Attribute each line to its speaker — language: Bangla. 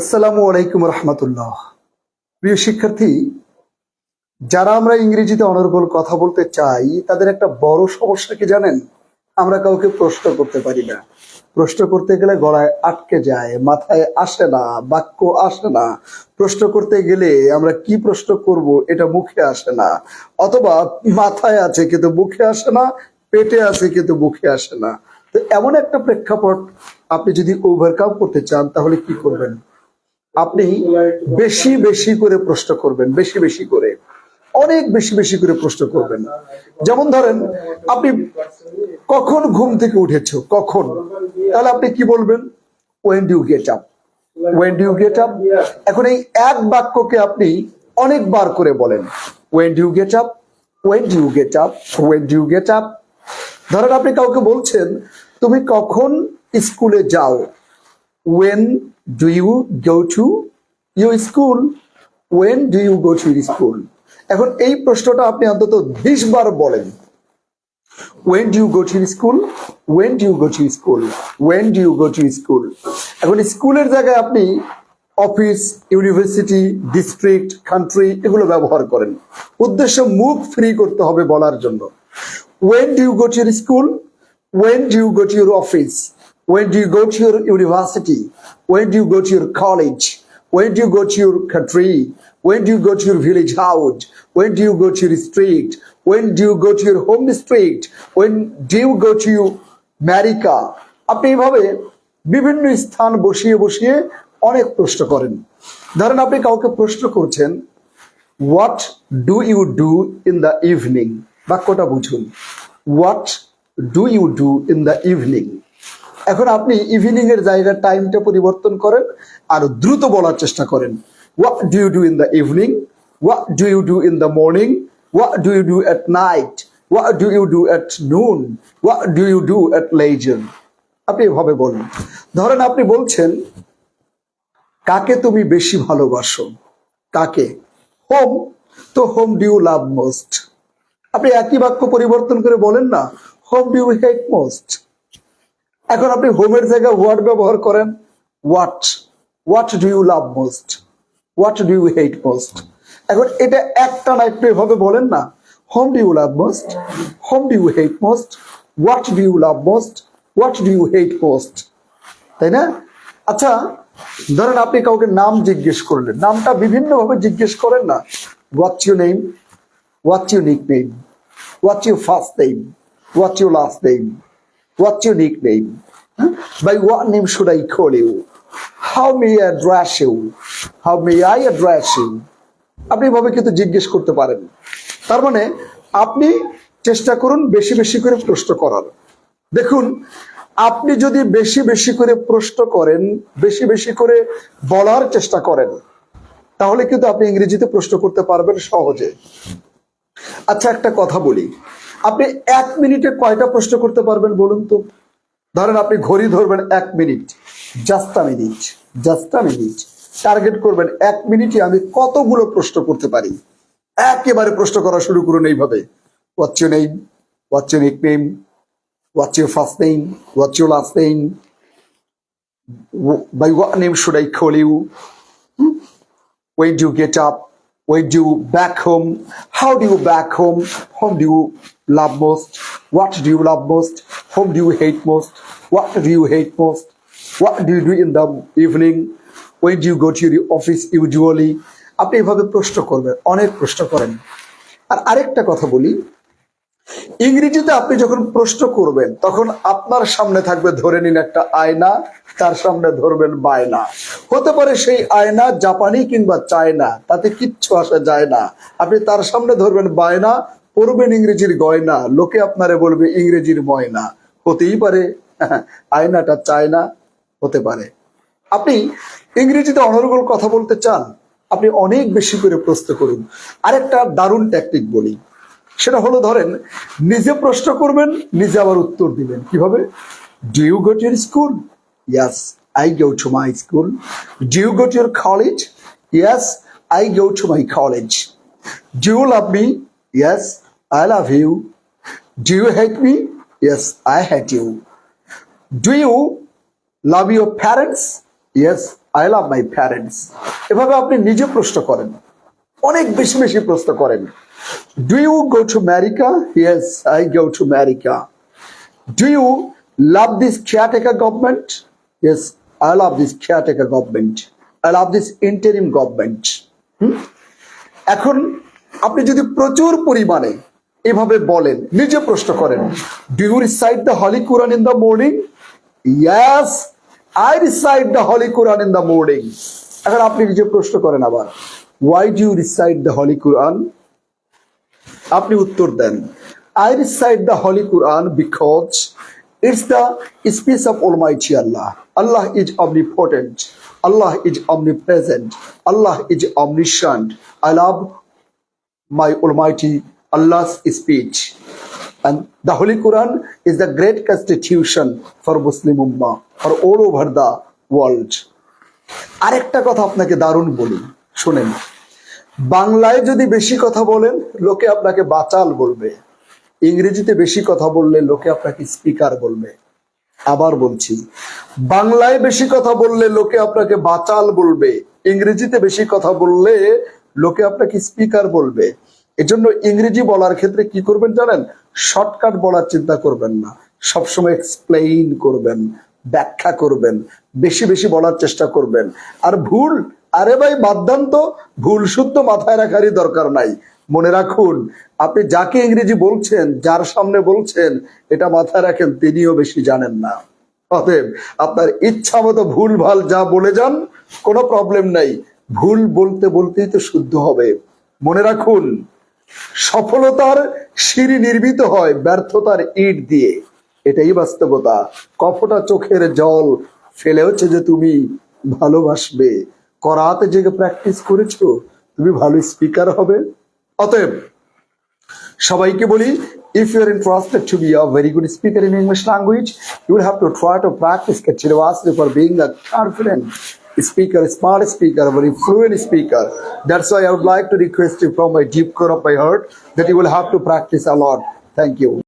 Speaker 1: আসসালামু আলাইকুম রহমতুল্লাহ। প্রিয় শিক্ষার্থী, যারা আমরা ইংরেজিতে অনর্গল কথা বলতে চাই, তাদের একটা বড় সমস্যা কি জানেন? আমরা কাউকে প্রশ্ন করতে পারি না। প্রশ্ন করতে গেলে গলায় আটকে যায়, মাথায় আসে না, বাক্য আসে না। প্রশ্ন করতে গেলে আমরা কি প্রশ্ন করব এটা মুখে আসে না। অথবা মাথায় আছে কিন্তু মুখে আসে না, পেটে আছে কিন্তু মুখে আসে না। তো এমন একটা প্রেক্ষাপট আপনি যদি ওভারকাম করতে চান, তাহলে কি করবেন? আপনি বেশি বেশি করে প্রশ্ন করবেন, বেশি বেশি করে, অনেক বেশি বেশি করে প্রশ্ন করবেন। যেমন ধরেন, আপনি কখন ঘুম থেকে উঠেছ? কখন? তাহলে আপনি কি বলবেন? When do you get up when do you get up এখন এই এক বাক্যকে আপনি অনেকবার করে বলেন। When do get up when do you get up when do you get up ধরেন, আপনি কাউকে বলছেন, তুমি কখন স্কুলে যাও? When do you go to your school when do you go to your school এখন এই প্রশ্নটা আপনি অন্তত বিশ বার বলেন when do you go to school when do you go to school when do you go to school এখন স্কুলের জায়গায় আপনি অফিস ইউনিভার্সিটি ডিস্ট্রিক্ট কান্ট্রি এগুলো ব্যবহার করেন উদ্দেশ্য মুখ ফ্রি করতে হবে বলার জন্য when do you go to school when do you go to your office when do you go to your university when do you go to your college when do you go to your country when do you go to your village house when do you go to your street when do you go to your home district when do you go to America আপনি এইভাবে বিভিন্ন স্থান বসিয়ে বসিয়ে অনেক প্রশ্ন করেন ধরেন আপনি কাউকে প্রশ্ন করছেন what do you do in the evening বাক্যটা বুঝুন what do you do in the evening এখন আপনি ইভিনিং এর জায়গার টাইমটা পরিবর্তন করেন আর দ্রুত বলার চেষ্টা করেন। What do you do in the evening what do you do in the morning what do you do at night what do you do at noon what do you do at leisure আপনি এভাবে বলুন। ধরেন আপনি বলছেন, কাকে তুমি বেশি ভালোবাসো? কাকে? হোম তো whom do you love most আপনি একই বাক্য পরিবর্তন করে বলেন না whom do you hate most এখন আপনি হোমের জায়গায় হোয়াট ব্যবহার করেন what what do you love most what do you hate most এখন এটা একটা না একটু এভাবে বলেন না whom do you love most whom do you hate most what do you love most what do you hate most তাই না? আচ্ছা ধরেন আপনি কাউকে নাম জিজ্ঞেস করলেন, নামটা বিভিন্নভাবে জিজ্ঞেস করেন না। What's you name what's you nick name what's you first name what's you last name you nick name by what name should I call you how may I address you how may I address you আপনি এভাবে কিন্তু জিজ্ঞেস করতে পারেন। তার মানে আপনি চেষ্টা করুন বেশি বেশি করে প্রশ্ন করার। দেখুন, আপনি যদি বেশি বেশি করে প্রশ্ন করেন, বেশি বেশি করে বলার চেষ্টা করেন, তাহলে কিন্তু আপনি ইংরেজিতে প্রশ্ন করতে পারবেন সহজে। আচ্ছা একটা কথা বলি। আপনি এক মিনিটে কয়টা প্রশ্ন করতে পারবেন বলুন তো? ধরেন আপনি ঘড়ি ধরবেন এক minute. Just a minute just a minute target করবেন এক মিনিটে আমি কতগুলো প্রশ্ন করতে পারি? একেবারে প্রশ্ন করা শুরু করুন এইভাবে। What's your name what's your nick name what's your first name what's your last name by what name should I call you do you get up? When do you back home how do you back home whom do you love most what do you love most whom do you hate most what do you hate most what do you do in the evening when do you go to your office usually আপনি এভাবে প্রশ্ন করবেন অনেক প্রশ্ন করেন আর আরেকটা কথা বলি ইংরেজিতে আপনি যখন প্রশ্ন করবেন, তখন আপনার সামনে থাকবে ধরে নিন একটা আয়না, তার সামনে ধরবেন বায়না। হতে পারে সেই আয়না জাপানি কিংবা চায়না, তাতে কিচ্ছু আসা যায় না। আপনি তার সামনে ধরবেন বায়না, পড়বেন ইংরেজির গয়না, লোকে আপনারে বলবে ইংরেজির ময়না। হতেই পারে, আয়নাটা চায়না, হতে পারে। আপনি ইংরেজিতে অনর্গল কথা বলতে চান, আপনি অনেক বেশি করে প্রশ্ন করুন। আরেকটা দারুণ ট্যাকটিক বলি। সেটা হলো ধরেন, নিজে প্রশ্ন করবেন, নিজে আবার উত্তর দিবেন। কীভাবে? Do you go your school yes I go to my school do you go your college yes I go to my college do you love me yes I love you do you hate me yes I hate you do you love your parents yes I love my parents এভাবে আপনি নিজে প্রশ্ন করেন। অনেক বেশি বেশি প্রশ্ন করেন do you go to America yes I go to America do love this caretaker government? Yes, I love this caretaker government. I love this interim government. Hmm? এখন আপনি যদি প্রচুর পরিমাণে এভাবে বলেন নিজে প্রশ্ন করেন do you recite the holy Quran in the morning yes I recite the holy Quran in the morning এখন আপনি নিজে প্রশ্ন করেন আবার why do you recite the holy Quran আপনি উত্তর দেন I recite the holy Quran because it's the speech of almighty Allah Allah is omnipotent Allah is omnipresent Allah is omniscient I love my almighty Allah's speech and the Holy Quran is the great constitution for Muslim Ummah for all over the world আরেকটা কথা আপনাকে দারুণ বলি শোনেন, বাংলায় যদি বেশি কথা বলেন, লোকে আপনাকে বাচাল বলবে। ইংরেজিতে বেশি কথা বললে লোকে আপনাকে স্পিকার বলবে। আবার বলছি, বাংলায় বেশি কথা বললে লোকে আপনাকে বাচাল বলবে। ইংরেজিতে বেশি কথা বললে লোকে আপনাকে স্পিকার বলবে। এজন্য ইংরেজি বলার ক্ষেত্রে কি করবেন জানেন? শর্টকাট বলার চিন্তা করবেন না। সবসময় এক্সপ্লেইন করবেন, ব্যাখ্যা করবেন, বেশি বেশি বলার চেষ্টা করবেন। আর ভুল আরে ভাই বাদ্যান্ত ভুল শুদ্ধ মাথায় রাখারই দরকার নাই। মনে রাখুন, আপনি যাকে ইংরেজি বলছেন, যার সামনে বলছেন, এটা মাথায় রাখেন, তিনিও বেশি জানেন না। অতএব, আপনার ইচ্ছা মতো ভুল ভালো যা বলে যান, কোনো প্রবলেম নাই। ভুল বলতে বলতেই তো শুদ্ধ হবে। মনে রাখুন, সফলতার সিঁড়ি নির্মিত হয় ব্যর্থতার ইট দিয়ে। এটাই বাস্তবতা। কফটা চোখের জল ফেলে হচ্ছে যে তুমি ভালোবাসবে। করাতে জেগে প্র্যাকটিস করেছ তুমি ভালো স্পিকার হবে অতএব সবাইকে বলি if you are interested to be a very good speaker in English language you will have to try to practice continuously for being a confident speaker, smart speaker, very fluent speaker. That's why I would like to request you from my deep core of my heart that you will have to practice a lot. Thank you.